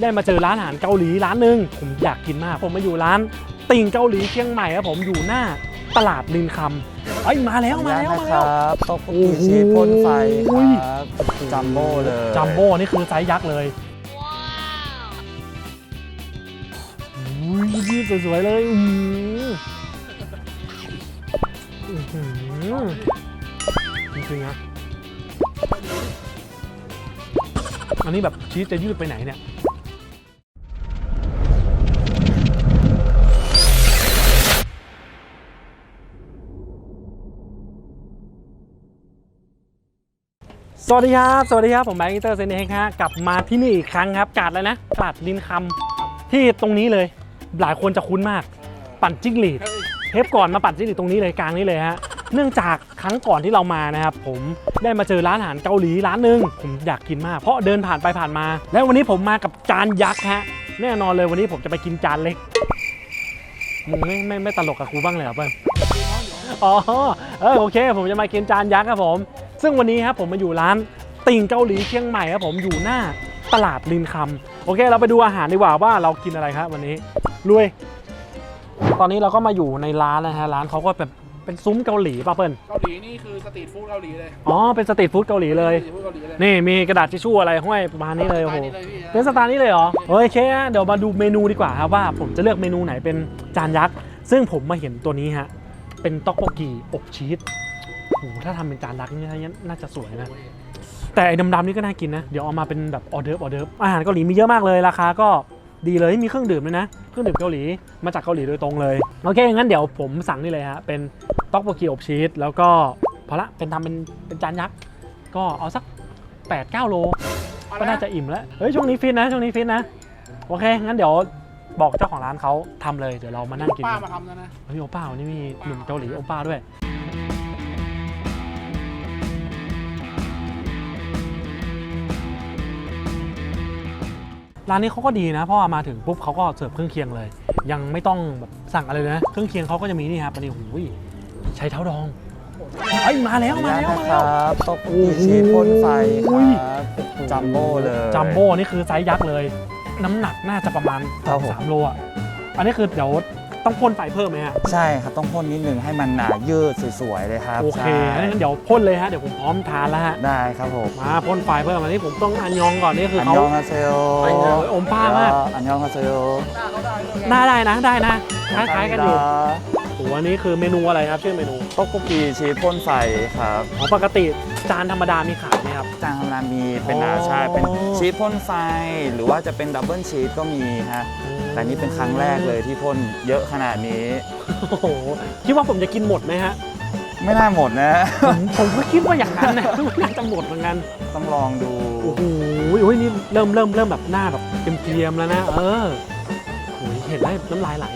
ได้มาเจอร้านอาหารเกาหลีร้านหนึ่งผมอยากกินมาก ผมมาอยู่ร้านติ่งเกาหลีเชียงใหม่ครับผมอยู่หน้าตลาดลินคำเอ้ยมาแล้วมาแล้วขออมานุญแล้วตนะครับต๊อกโอ้กี้โหชีสพ่นไฟครับจัมโบ้เลยจัมโบ้นี่คือไซส์ยักษ์เลยอุ้ยยืดสวยๆเลยอื้อหืออื้อหือจริงๆนะอันนี้แบบชีสจะยืดไปไหนเนี่ย สวัสดีครับ สวัสดีครับ ผมแบงค์อินเตอร์เซนเองฮะกลับมาที่นี่อีกครั้งครับกาดแล้วนะกาดลินคำที่ตรงนี้เลย หลายคนจะคุ้นมาก ปั่นจิ้งหรีดเทปก่อนมาปั่นจิ้งหรีดตรงนี้เลยกลางนี้เลยฮะเนื่องจากครั้งก่อนที่เรามานะครับผมได้มาเจอร้านอาหารเกาหลีร้านหนึ่งผมอยากกินมากเพราะเดินผ่านไปผ่านมา แล้ววันนี้ผมมากับจานยักษ์ฮะแน่นอนเลยวันนี้ผมจะไปกินจานเล็กมึงไม่ไม่ไม่ตลกกับกูบ้างเลยเหรอเพื่อนอ๋อเออโอเค ผมจะมากินจานยักษ์ครับผม ซึ่งวันนี้ครับผมมาอยู่ร้านติ่งเกาหลีเชียงใหม่ครับผมอยู่หน้าตลาดลินคำโอเค เราไปดูอาหารดีกว่าว่าเรากินอะไรครับวันนี้ลุยตอนนี้เราก็มาอยู่ในร้านนะฮะร้านเขาก็แบบเป็นซุ้มเกาหลีป่ะเปิ้ลเกาหลีนี่คือสตรีทฟู้ดเกาหลีเลยอ๋อเป็นสตรีทฟู้ดเกาหลีเลย สตรีทฟู้ดเกาหลีเลยนี่มีกระดาษทิชชู่อะไรห้อยประมาณนี้เลยโอ้โหสไตนี่เลยพี่เป็นสไตล์นี้เลยเหรอโอเคฮะเดี๋ยวมาดูเมนูดีกว่าครับว่าผมจะเลือกเมนูไหนเป็นจานยักษ์ ซึ่งผมมาเห็นตัวนี้ฮะ เป็นต๊อกโบกีอบชีส โอ้โหถ้าทำเป็นจานยักษ์นี่น่าจะสวยนะ แต่ไอ้ดำๆนี่ก็น่ากินนะ เดี๋ยวเอามาเป็นแบบออเดิร์ฟออเดิร์ฟอาหารเกาหลีมีเยอะมากเลยราคาก็ดีเลยมีเครื่องดื่มด้วยนะ เครื่องดื่มเกาหลีมาจากเกาหลีโดยตรงเลย โอเค งั้นเดี๋ยวผมสั่งนี่เลยฮะ เป็นต๊อกโบกีอบชีสแล้วก็พอละเป็นทำเป็นเป็นจานยักษ์ก็เอาสัก 8-9 โล ก็น่าจะอิ่มแล้ว เฮ้ยช่วงนี้ฟิตนะช่วงนี้ฟิตนะ โอเค งั้นเดี๋ยวบอกเจ้าของร้านเขาทำเลย เดี๋ยวเรามานั่งกินป้ากันมาทำแล้วนะเฮ้ยโอป้าวันนี้มีหนุ่มเกาหลีโอป้าด้วย ร้านนี้เขาก็ดีนะเพราะว่ามาถึงปุ๊บเขาก็เสิร์ฟเครื่องเคียงเลย ยังไม่ต้องแบบสั่งอะไรเลยนะ เครื่องเคียงเขาก็จะมีนี่ครับอันนี้หูยใช้เท้าดองเอ้ยมาแล้วขออนุมาญาตแล้วนะมาคแล้ว รับต๊อกกี้ชีสพ่นไฟโอ้ยครับจัมโบ้เลย จัมโบ้นี่คือไซส์ยักษ์เลย น้ำหนักน่าจะประมาณครับผม สามโลอะอันนี้คือเดี๋ยว ต้องพ่นไฟเพิ่มไหมฮะใช่ครับต้องพ่นนิดนึงให้มันหนายืดสวยๆเลยครับโอเคใช่งั้นเดี๋ยวพ่นเลยฮะเดี๋ยวผมพร้อมทานแล้วฮะได้ครับผมมาพ่นไฟเพิ่มอันนี้ผมต้องอันยองก่อนนี่คืออันเขายองฮาเซโยโอ้ยอมป้ามากอันยองฮาเซโยได้ได้นะได้นะคล้ายๆกันอยู่โอ้โหอันนี้คือเมนูอะไรครับชื่อเมนู ต๊อกกี้ชีสพ่นไฟครับ ของปกติ จานธรรมดามีขายไหมครับ จางธรรมดามีเป็นอ๋ออาชาเป็นชีสพ่นไฟ หรือว่าจะเป็นดับเบิลชีสก็มีฮะแต่นี่เป็นครั้งแรกเลยที่พ่นเยอะขนาดนี้โอ้โหคิดว่าผมจะกินหมดไหมฮะ ไม่น่าหมดนะ ผมผมก็คิดว่าอย่างนั้นนะน่าจะหมดเหมือนกันต้องลองดูโอ้โหโอ้ยนี่เริ่มเริ่มเริ่มแบบหน้าแบบเกรียมๆแล้วนะ เออโอ้ยเห็นแล้วน้ำลายไหล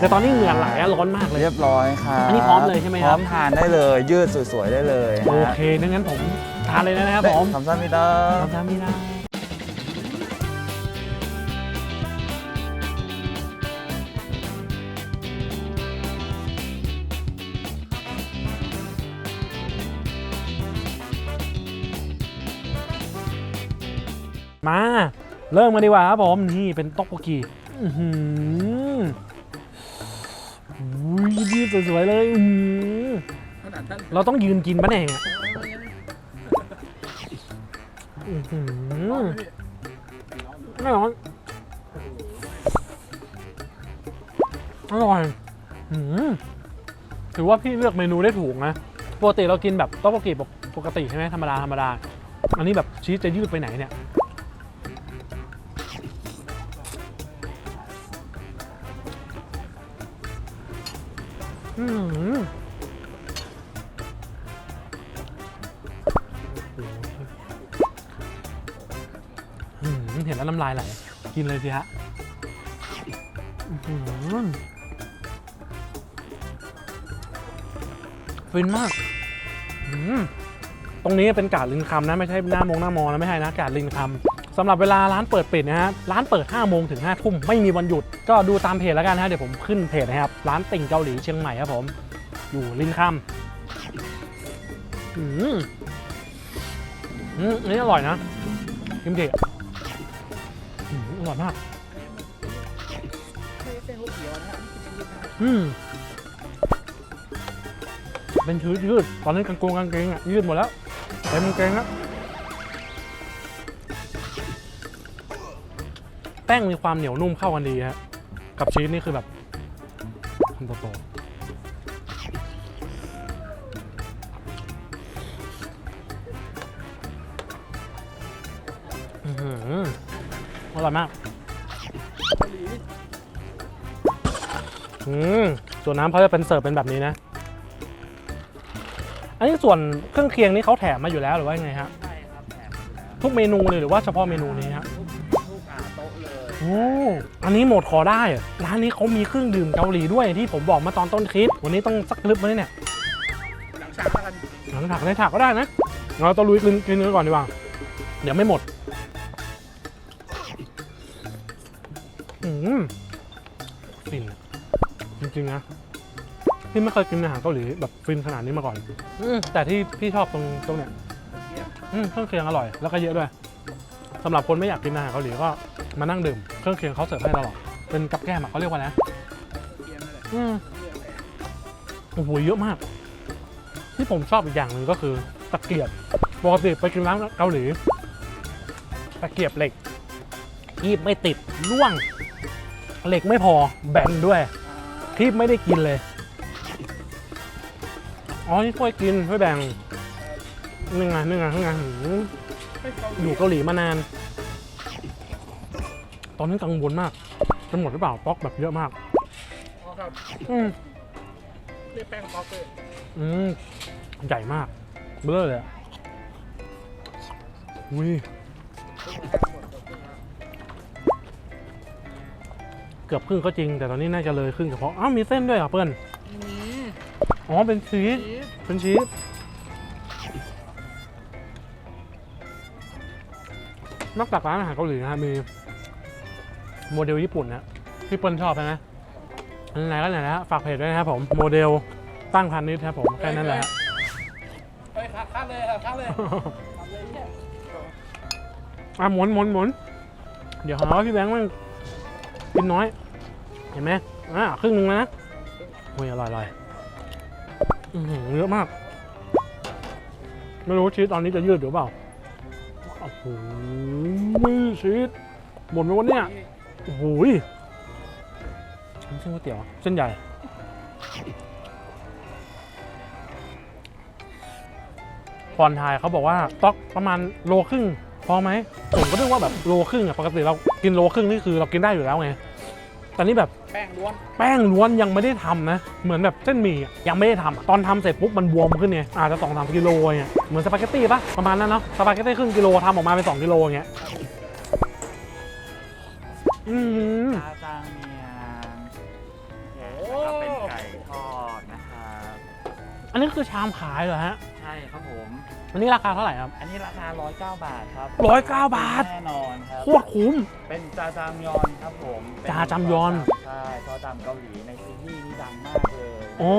แต่ตอนนี้เหงื่อไหลอะร้อนมากเลย เรียบร้อยครับอันนี้พร้อมเลยใช่ไหมครับ พร้อมทานได้เลย ยืดสวยๆได้เลยโอเคงั้นผมทานเลยนะครับผมคำสั่งมิเตอร์ทำตามนี้นะมา เริ่มกันดีกว่าครับผม นี่เป็นต๊อกโบกี สวยๆเลยอื้อหือขนาดนั้นเราต้องยืนกินปะเนี่ยอื้อหือไม่ร้อนอร่อยอื้อหือถือว่าพี่เลือกเมนูได้ถูกนะปกติเรากินแบบต๊อกโบกีปกติใช่ไหมธรรมดาธรรมดาอันนี้แบบชีสจะยืดไปไหนเนี่ย เห็นแล้วน้ำลายไหล กินเลยสิฮะฟินมากตรงนี้เป็นกาดลินคำนะ ไม่ใช่หน้ามงหน้ามอนะไม่ใช่นะกาดลินคำสำหรับเวลาร้านเปิดปิดนะฮะร้านเปิด 5 โมงถึง 5 ทุ่มไม่มีวันหยุด ก็ดูตามเพจแล้วกันนะฮะเดี๋ยวผมขึ้นเพจนะครับ ร้านติ่งเกาหลีเชียงใหม่ครับผม อยู่ลินคำอืมอืมอันนี้อร่อยนะกิมจิ ร่อยมากไม่ใช่เส้นก๋วยเตี๋ยวนะฮะนี่คือเป็นยืดนะอืมเป็นชืดยืดตอนนี้กางโกงกางเกงอะยืดหมดแล้วเต็มกางเกงแล้วแป้งมีความเหนียวนุ่มเข้ากันดีฮะกับชีสนี่คือแบบคำโตๆอื้อหื ออร่อยมากเกาหลีอืมส่วนน้ำเขาจะเป็นเสิร์ฟเป็นแบบนี้นะ อันนี้ส่วนเครื่องเคียงนี่เขาแถมมาอยู่แล้วหรือว่ายังไงฮะใช่ครับแถมอยู่แล้วทุกเมนูเลยหรือว่าเฉพาะเมนูนี้ฮะทุกทุกอ่าโต๊ะเลยโอ้อันนี้หมดขอได้อะร้านนี้เขามีเครื่องดื่มเกาหลีด้วยที่ผมบอกมาตอนต้นคลิป วันนี้ต้องสักลึบมาเนี่ยหลังฉากแล้วกันหลังถักในถักก็ได้นะเราต้องลุยกินกินกันก่อนดีกว่าเดี๋ยวไม่หมด อืมฟินอะจริงๆนะพี่ไม่เคยกินอาหารเกาหลีแบบฟินขนาดนี้มาก่อนอมแต่ที่พี่ชอบตรงตรงเนี้ยเยี่ยมอืมเครื่องเคียงอร่อยแล้วก็เยอะด้วยสำหรับคนไม่อยากกินอาหารเกาหลีก็มานั่งดื่มเครื่องเคียงเขาเสิร์ฟให้ตลอดเป็นกับแก้มอะเขาเรียกว่าอะไรนะเยี่ยมเลยอืมเยี่ยมเลยโอ้โหเยอะมาก ที่ผมชอบอีกอย่างหนึ่งก็คือตะเกียบปกติไปกินร้านเกาหลีตะเกียบเหล็กคีบไม่ติดร่วง เหล็กไม่พอแบนด้วยอ่าคีบไม่ได้กินเลย อ๋อนี่ช่วยกินช่วยแบ่งนึ่งไงนึ่งไงนึ่งไงหือให้เกาหลีอยู่เกาหลีมานาน ตอนนั้นกังวลมากจะหมดหรือเปล่าป๊อกแบบเยอะมากอ๋อครับอืมเรียกแป้งป๊อกเลยอืมใหญ่มากเบลอเลยอะอุ้ย เกือบครึ่งก็จริง แต่ตอนนี้น่าจะเลยครึ่งเฉพาะอ้าวมีเส้นด้วยเหรอเปิ้ลนี่อ๋อเป็นชีสชีสเป็นชีสนอกจากร้านอาหารเกาหลีนะฮะมีโมเดลญี่ปุ่นนะพี่เปิ้ลชอบไหมไหนๆก็ไหนแล้วฝากเพจด้วยนะครับผมโมเดลตั้งพันนิดครับผมแค่นั้นแหละฮะไปคัดคัดเลยคัดคัดเลยคัดเลยเนี่ยอะหมุนหมุนหมุนเดี๋ยวหาว่าพี่แบงค์มัน กินน้อย เห็นไหมอะครึ่งหนึงนะโอ้ยอร่อยอร่อยเยอะมาก ไม่รู้ชีสตอนนี้จะยืดหรือเปล่าโอ้โหชีสหมดไหมวะเนี่ยโอ้โหยเส้นก๋วยเตี๋ยวเส้นใหญ่ก่อนถ่ายเขาบอกว่าต๊อกประมาณโลครึ่ง พอไหมผมก็นึกว่าแบบโลครึ่งอะปกติเรากินโลครึ่งนี่คือเรากินได้อยู่แล้วไงแต่นี่แบบแป้งล้วน แป้งล้วนยังไม่ได้ทำนะ เหมือนแบบเส้นหมี่อะยังไม่ได้ทำอะตอนทำเสร็จปุ๊บมันบวมขึ้นไงอาจจะสองสามกิโลเงี้ยเหมือนสปาเกตตี้ปะประมาณนั้นเนาะสปาเกตตี้ครึ่งกิโลทำออกมาเป็นสองกิโลอย่างเงี้ยอืมจาจางเมียงโอ้แล้วก็เป็นไก่ทอดนะครับอันนี้คือชามขายเหรอฮะ ใช่ครับผ มอันนี้ราคาเท่าไหร่ครับ อันนี้ราคา 109 บาทครับร้อยเก้าบาท แน่นอนครับ โคตรคุ้ม เป็นจาจามยอนครับผมเป็นจาจามยอน ใช่ซอสดำเกาหลีในซีรีส์นี่ดังมากเลยโอ้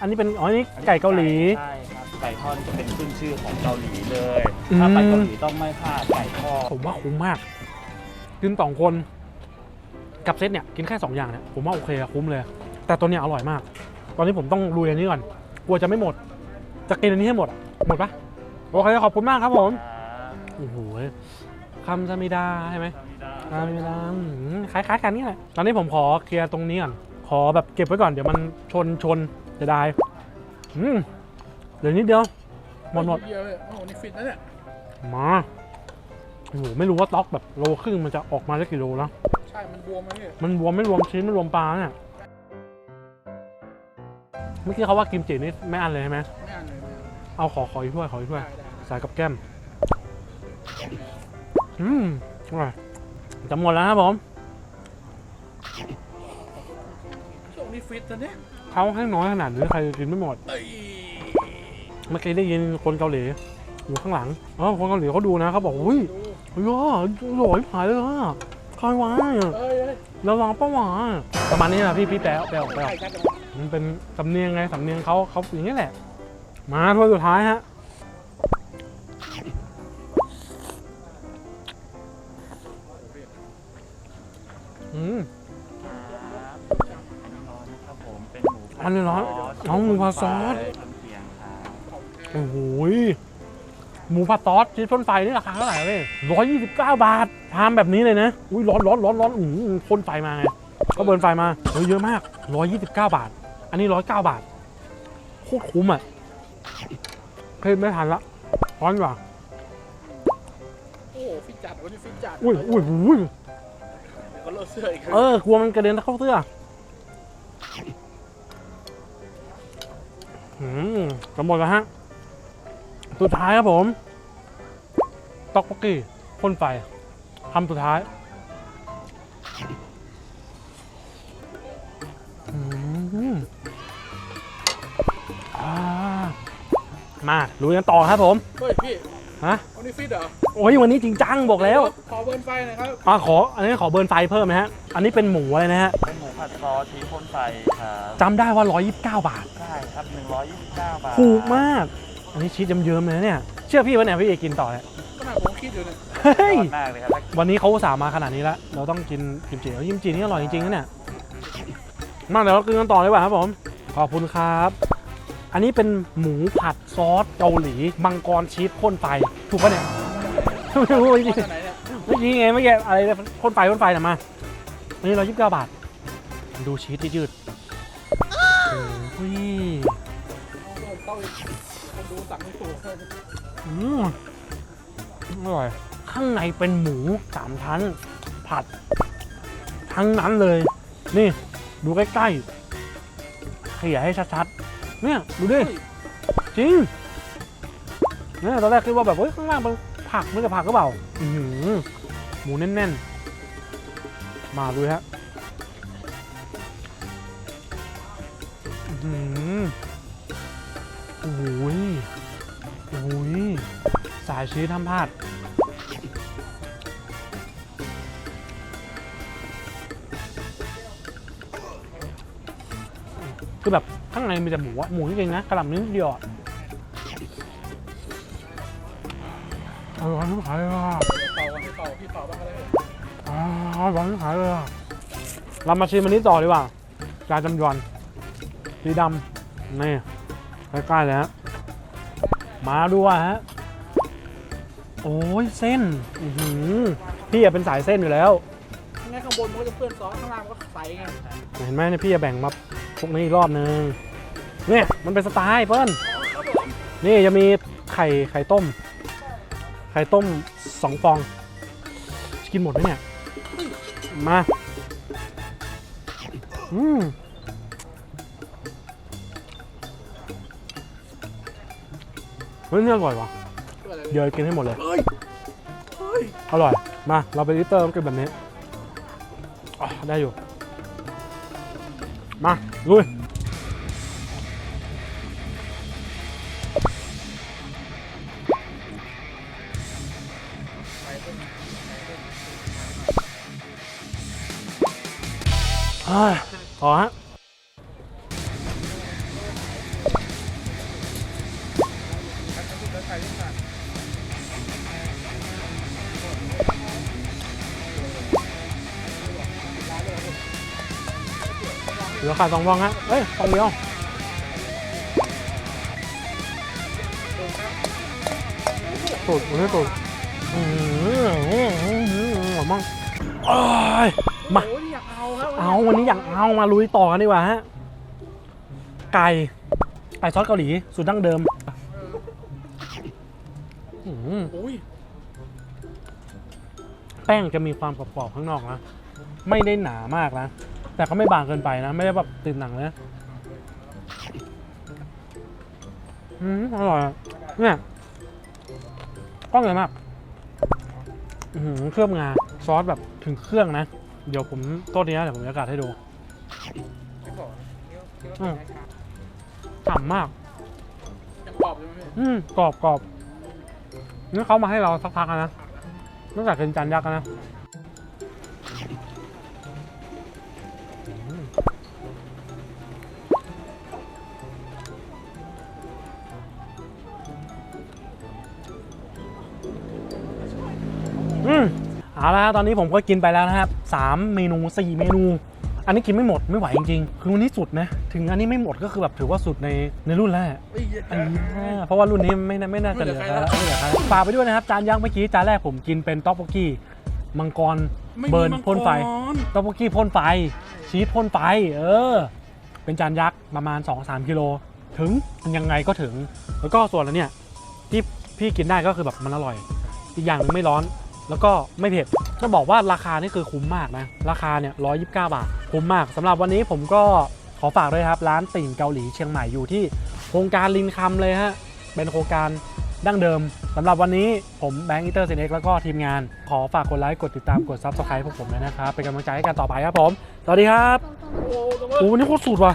อันนี้เป็นอ๋ออันนี้ไก่เกาหลี ใช่ครับ ไก่ทอดนี่จะเป็นขึ้นชื่อของเกาหลีเลย อืม ถ้าไปเกาหลีต้องไม่พลาดไก่ทอดผมว่าคุ้มมาก กินสองคน กับเซตเนี่ยกินแค่2อย่างเนี่ยผมว่าโอเคอะคุ้มเลย แต่ตัวเนี้ยอร่อยมาก ตอนนี้ผมต้องลุยอันนี้ก่อนกลัวจะไม่หมด จะกินอันนี้ให้หมดอะหมดปะโอเคขอบคุณมากครับผมครับโอ้โหคำซามิดาใช่ไหมซามิดะซามิดาอืมคล้ายๆกันนี่แหละตอนนี้ผมขอเคลียร์ตรงนี้ก่อนขอแบบเก็บไว้ก่อนเดี๋ยวมันชนชนจะได้อืมเดี๋ยวนิดเดียวหมดหมดเดียวเลยโอ้โหนี่ฟิตนะเนี่ยมาโอ้โหไม่รู้ว่าต็อกแบบโลครึ่งมันจะออกมาได้กี่โลแล้วใช่ มันบวมไหมเนี่ยมันรวมไม่รวมชิ้นไม่รวมปลาเนี่ยเมื่อกี้เขาว่ากิมจินี่ไม่อันเลยใช่ไหมไม่อ่าน เลยไม่อ่านเลยเอาขอขออีกถ้วยขออีกถ้วยได้ได้ใส่กับแก้มอืมอร่อยจะหมดแล้วครับผมช่วงนี้ฟิตนะเนี่ยเขาให้น้อยขนาดนี้ใครจะกินไม่หมดเอ้ยเมื่อกี้ได้ยินคนเกาหลีอยู่ข้างหลังอ๋อคนเกาหลีเขาดูนะเขาบอกอุ้ยอร่อยอร่อยผายเลยอะใครวะเอ้ยเอ้ยระวังป้าหวาประมาณนี้นะพี่พี่แป๊วแป๊วแป๊วไก่กันแต่ว่ามันเป็นสำเนียงไงสำเนียงเขาเขาอย่างนี้แหละ มาถ้วยสุดท้ายฮะอืมครับผมเป็นหมูอันนี้ร้อนเอาหมูผัดซอสเคียงครับโอ้โหยหมูผัดซอสชีสพ่นไฟนี่ราคาเท่าไหร่เลยร้อยยี่สิบเก้าบาททำแบบนี้เลยนะ อุ้ยร้อนร้อนร้อนร้อนอืมพ่นไฟมาไงก็เบิร์นไฟมาเยเยอะมากร้อยยี่สิบเก้าบาท อันนี้ร้อยเก้าบาท โคตรคุ้มอะ เฮ้ยไม่ทันละร้อนกว่าโอ้โหฟิตจัดวันนี้ฟิตจัดอุ้ยอุ้ยอุ้ยเดี๋ยวก็เลอะเสื้ออีกเออกลัวมันกระเด็นเข้าเสื้ออืมจะหมดแล้วฮะ สุดท้ายครับผม ต็อกโกกี้พ่นไฟคำสุดท้าย มาลุยกันต่อครับผมเฮ้ยพี่ฮะวันนี้ฟิตเหรอโอ้ยวันนี้จริงจังบอกแล้ว ขอเบิร์นไฟหน่อยครับอ่าขออันนี้ขอเบิร์นไฟเพิ่มนะฮะอันนี้เป็นหมูอะไรนะฮะเป็นหมูผัดซอสชีสพ่นไฟครับจำได้ว่า 129 บาทใช่ครับ 129 บาทถูกมาก อันนี้ชีสเยิ้มๆเลยนะเนี่ย เชื่อพี่ว่าเนี่ยพี่เอกินต่อเนี่ยขนาดผมคิดอยู่เนี่ยเฮ้ยยอดมากเลยครับวันนี้เขาอุตส่าห์มาขนาดนี้แล้วเราต้องกินกิมจิแล้วกิมจินี่อร่อยจริงๆนะเนี่ยมาเดี๋ยวเรากินกันต่อเลยดีกว่าครับผมขอบคุณครับ อันนี้เป็นหมูผัดซอสเกาหลีมังกรชีสพ่นไฟถูกปะเนี่ยไม่รู้จริงมาจากไหนเนี่ยๆเมื่อกี้ไงเมื่อกี้อะไรเนี่ยพ่นไฟพ่นไฟน่ะมาอันนี้ร้อยยี่สิบเก้าบาท ดูชีสที่ยืดโอ้ยผมต้องคนดูสั่งไม่ถูกอืมอร่อย ข้างในเป็นหมูสามชั้น ผัด ทั้งนั้นเลย นี่ ดูใกล้ๆเขี่ยให้ชัดๆ เนี่ยดูดิ จริงเนี่ยตอนแรกคิดว่าแบบเฮ้ยข้างล่างเป็นผักไม่ใช่ผักก็เปล่าอือหือหมูแน่นๆ มาดูฮะอือหือโอ้ยโอ้ยสายชีสทำพลาดคือแบบ ข้างในมีแต่หมูอะหมูจริงๆนะกระหล่ำนิดเดียวอะอร่อยทุกขายเลยอะเป่ากันให้เป่าพี่เป่าบ้างก็ได้อร่อยทุกขายเลยอะเรามาชิมอันนี้ต่อดีกว่าจานจำยวนสีดำนี่ใกล้ๆเลยฮะมาด้วยฮะโอ้ยเส้นอื้อหือพี่อะเป็นสายเส้นอยู่แล้ว งั้นข้างบนมันก็จะเปื้อนซอสข้างล่างมันก็ใสไง เห็นไหมเนี่ยพี่จะแบ่งมา พวกนี้อีกรอบนึงเนี่ยมันเป็นสไตล์เปิ้ลนี่จะมีไข่ไข่ต้ม ไข่ต้มสองฟอง กินหมดไหมเนี่ย มา อืมเฮ้ยนี่อร่อยว่ะเปื้อะไรเดี๋ยวกินให้หมดเลย อร่อย มา เราไปริเตอร์มันกินแบบนี้อะได้อยู่ มา ลุยเฮ้ยขอฮะ ขาดสองฟองฮะเอ้ยฟองเดียวตูดมันไม่ตูดอืมอืมหอมมากเอ้ยมาเอาวันนี้อยากเอามาลุยต่อกันดีกว่าฮะ ไก่ ไก่ซอสเกาหลีสูตรดั้งเดิมแป้งจะมีความกรอบๆข้างนอกนะ ไม่ได้หนามากนะ แต่ก็ไม่บางเกินไปนะ ไม่ได้แบบติดหนังนะอืมอร่อยอะเนี่ยกล้องใหญ่มากอือหือเครื่องงาซอสแบบถึงเครื่องนะ เดี๋ยวผมโต้นนี้นะเดี๋ยวผมจะกัดให้ดูไม่บอกอืมฉ่ำมากยังกรอบอยู่ไหมพี่อืมกรอบกรอบนี่เขามาให้เราสักพักแล้วนะตั้งแต่กินจานยักษ์แล้วนะ อืมอเอาละฮะตอนนี้ผมก็กินไปแล้วนะครับสามเมนูสี่เมนู อันนี้กินไม่หมดไม่ไหวจริงๆคือวันนี้สุดนะ ถึงอันนี้ไม่หมดก็คือแบบถือว่าสุดในในรุ่นแล้วอะไอ้เหี้ยไอ้เหี้ยเพราะว่ารุ่นนี้ไม่น่าไม่น่าจะเหลือใครแล้วไม่เหลือใครแล้วฝากไปด้วยนะครับจานยักษ์เมื่อกี้จานแรกผมกินเป็นต๊อกโบกี้มังกรเบิร์นพ่นไฟต๊อกโบกี้พ่นไฟ ชีสพ่นไฟ เออ เป็นจานยักษ์ประมาณ 2-3กิโลถึงมันยังไงก็ถึง แล้วก็ส่วนอันเนี้ยที่พี่กินได้ก็คือแบบมันอร่อย อีกอย่างหนึงไม่ร้อน แล้วก็ไม่เผ็ดต้องบอกว่าราคานี่คือคุ้มมากนะ ราคาเนี่ย129บาบาท คุ้มมากสำหรับวันนี้ผมก็ขอฝากด้วยครับ ร้านติ่งเกาหลีเชียงใหม่อยู่ที่โครงการลินคำเลยฮะ เป็นโครงการดั้งเดิมสำหรับวันนี้ผมแบงค์อินเตอร์เซนเอ็กแล้วก็ทีมงาน ขอฝากกดไลค์ กดติดตามกดซับสไครต์พวกผมเลยนะครับ เป็นกำลังใจให้กันต่อไปครับผม สวัสดีครับ โอ้โหวันนี้โคตรสุดว่ะ